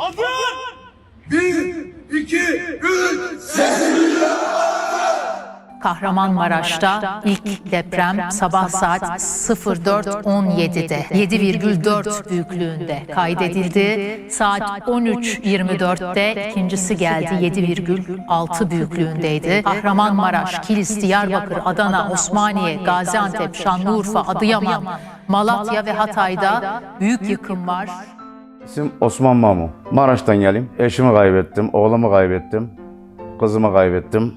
Hazır. Bir, iki, üç. Kahramanmaraş'ta ilk deprem sabah saat 04.17'de 7,4 büyüklüğünde kaydedildi. Saat 13.24'te ikincisi geldi 7,6 büyüklüğündeydi. Kahramanmaraş, Kilis, Diyarbakır, Adana, Osmaniye, Gaziantep, Şanlıurfa, Adıyaman, Malatya ve Hatay'da büyük yıkım var. İsim Osman Mamu. Maraş'tan geleyim. Eşimi kaybettim, oğlumu kaybettim, kızımı kaybettim,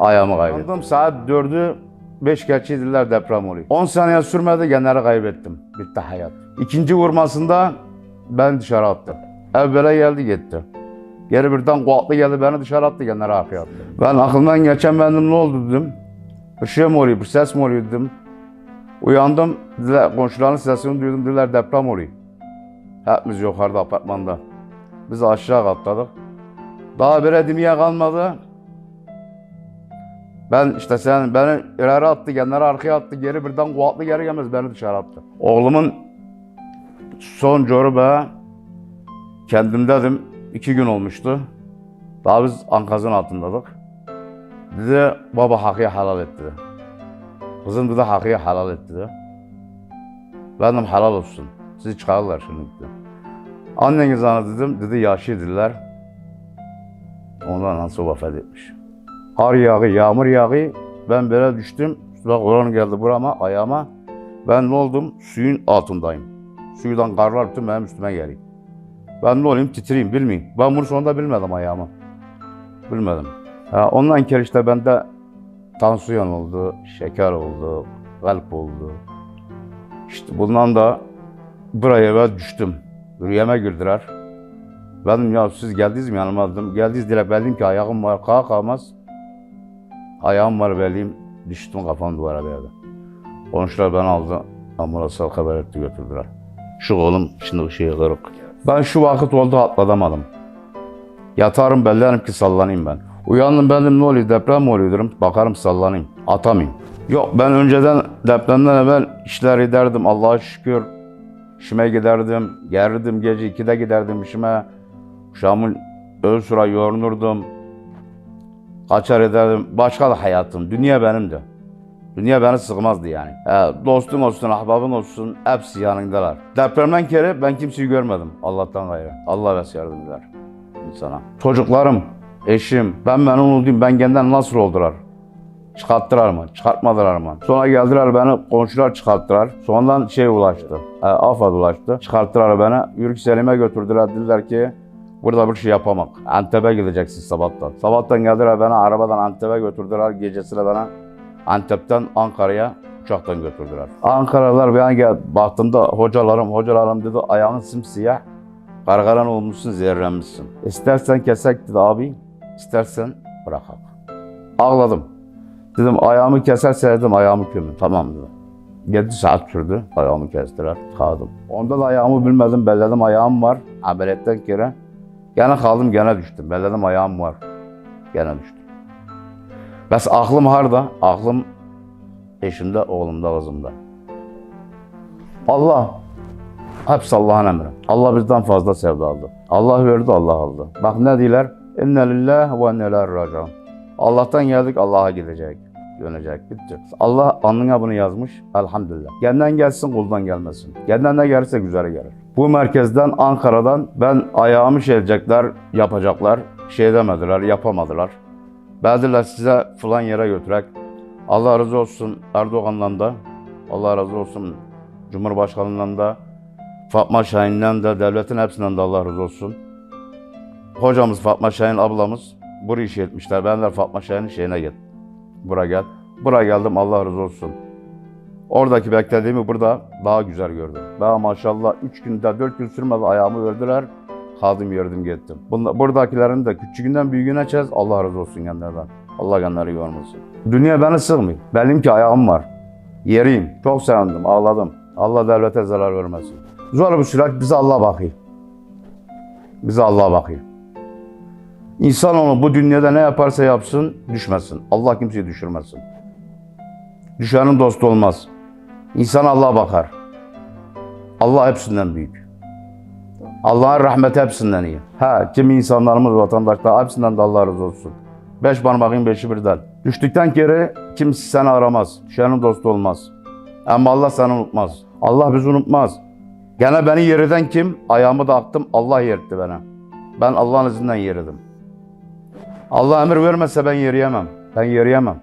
ayağımı kaybettim. Saat 4'ü 5 geçiydiler deprem oluyor. 10 saniye sürmedi genleri kaybettim. Bitti hayat. İkinci vurmasında ben dışarı attım. Evvela geldi gitti. Geri birden kulaklı geldi beni dışarı attı genleri arkaya attı. Ben aklımdan geçen benim ne oldu dedim. Bir şey mi oluyor, bir ses mi oluyor dedim. Uyandım, dediler, komşuların sesini duydum, dediler deprem oluyor. Hepimiz yukarıda apartmanda. Biz aşağı katladık. Daha bir edimiye kalmadı. Ben işte sen beni ileri attı, genleri arkaya attı, geri birden kuvvetli geri gelmez beni dışarı attı. Oğlumun son coru be kendimdedim. iki gün olmuştu. Daha biz ankazın altındaydık. Dedi baba hakkı halal et dedi. Kızım dedi hakkı halal et dedi. Ben dedim halal olsun. Sizi çıkarırlar şimdi dedi. Anneniz ana dedim. Dedi yaşlıdırlar. Ondan nasıl vefat etmiş. Kar yağı, yağmur yağı. Ben böyle düştüm. Bak oran geldi burama, ayağıma. Ben ne oldum? Suyun altındayım. Suydan karlar bütün benim üstüme geliyor. Ben ne olayım? Titreyim, bilmeyeyim. Ben bunu sonunda bilmedim ayağımı. Bilmedim. Ha, ondan kere işte bende tansiyon oldu, şeker oldu, kalp oldu. İşte bundan da buraya ben düştüm. Rüyama girdiler. Ben dedim, ya siz geldiniz mi yanıma dedim. Geldiniz diye bildim ki ayağım var kalk kalmaz. Ayağım var beliyim. Düştüm kafam duvara verdi. Komşular beni aldı. Ambulansa haber etti götürdüler. Şu kolum şimdi şey kırık. Ben şu vakit oldu atlatamadım. Yatarım bellerim ki sallanayım ben. Uyandım benim ne oluyor deprem mi oluyor derim. Bakarım sallanayım. Atamayayım. Yok ben önceden depremden evvel işler ederdim Allah'a şükür. İşime giderdim. Gelirdim gece 2'de giderdim işime. Uşağımın öl sıra yorunurdum. Kaçar ederdim. Başka da hayatım. Dünya benimdi. Dünya beni sıkmazdı yani. He, dostum olsun, ahbabın olsun hepsi yanındalar. Depremden kere ben kimseyi görmedim Allah'tan gayrı. Allah ve yardım eder insana. Çocuklarım, eşim, ben memnun oldum. Ben kendimden nasıl oldular? Çıkarttılar mı? Çıkartmadılar mı? Sonra geldiler beni komşular çıkarttılar. Sonradan şey ulaştı. E, AFAD ulaştı. Çıkarttılar beni. Yürük Selim'e götürdüler. Dediler ki burada bir şey yapamak. Antep'e gideceksin sabahtan. Sabahtan geldiler beni arabadan Antep'e götürdüler. Gecesine bana Antep'ten Ankara'ya uçaktan götürdüler. Ankara'lar ben gel baktığımda hocalarım hocalarım dedi ayağın simsiyah. Kargaran olmuşsun, zehirlenmişsin. İstersen kesek dedi abi, istersen bırakak. Ağladım. Dedim ayağımı keserse dedim ayağımı kömün. Tamam dedi. 7 saat sürdü. Ayağımı kestiler. Kaldım. Onda da ayağımı bilmedim. Belledim ayağım var. Ameliyetten kere. Gene kaldım gene düştüm. Belledim ayağım var. Gene düştüm. Bes aklım harda. Aklım eşimde, oğlumda, kızımda. Allah Hepsi Allah'ın emri. Allah bizden fazla sevdi aldı. Allah verdi, Allah aldı. Bak ne diyorlar? İnne lillahi ve inne ileyhi raciun. Allah'tan geldik, Allah'a gidecek. Dönecek, bitti. Allah alnına bunu yazmış. Elhamdülillah. Kendinden gelsin, kuldan gelmesin. Kendinden ne gelirse güzel gelir. Bu merkezden, Ankara'dan ben ayağımı şey edecekler, yapacaklar. Şey demediler, yapamadılar. Beldiler size falan yere götürek. Allah razı olsun Erdoğan'dan da. Allah razı olsun Cumhurbaşkanı'ndan da. Fatma Şahin'den de, devletin hepsinden de Allah razı olsun. Hocamız Fatma Şahin ablamız burayı iş etmişler. Ben de Fatma Şahin'in şeyine git. Buraya gel. Buraya geldim Allah razı olsun. Oradaki beklediğimi burada daha güzel gördüm. Daha maşallah 3 günde 4 gün sürmedi ayağımı verdiler. Kaldım yerdim gittim. Bunda, buradakilerin de küçüğünden büyüğüne çez Allah razı olsun kendilerden. Allah kendileri görmesin. Dünya beni sıkmıyor. Benim ki ayağım var. Yeriyim. Çok sevindim, ağladım. Allah devlete zarar vermesin. Zor bir süreç bize Allah bakıyor. Bize Allah bakıyor. İnsan onu bu dünyada ne yaparsa yapsın düşmesin. Allah kimseyi düşürmesin. Düşenin dostu olmaz. İnsan Allah bakar. Allah hepsinden büyük. Allah'ın rahmeti hepsinden iyi. Ha, kimi insanlarımız, vatandaşlar hepsinden de Allah razı olsun. Beş parmağın beşi birden. Düştükten geri kimse seni aramaz. Düşenin dostu olmaz. Ama Allah seni unutmaz. Allah bizi unutmaz. Gene beni yeriden kim? Ayağımı da attım. Allah yeritti beni. Ben Allah'ın izinden yeridim. Allah emir vermezse ben yeriyemem. Ben yeriyemem.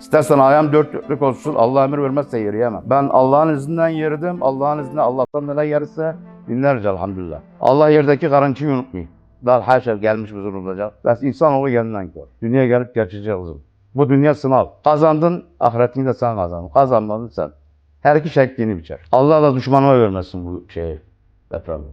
İstersen ayağım dört dörtlük olsun. Allah emir vermezse yeriyemem. Ben Allah'ın izinden yeridim. Allah'ın izniyle Allah'tan neler yerse binlerce elhamdülillah. Allah yerdeki garantiyi unutmayın. Daha haşa gelmiş bizi unutacak. Bes insanoğlu kendinden gör. Dünya gelip geçecek kızım. Bu dünya sınav. Kazandın, ahiretini de sen kazandın. Kazanmadın sen. Her iki şeklini biçer. Allah da düşmanıma vermesin bu şeyi. Depremi.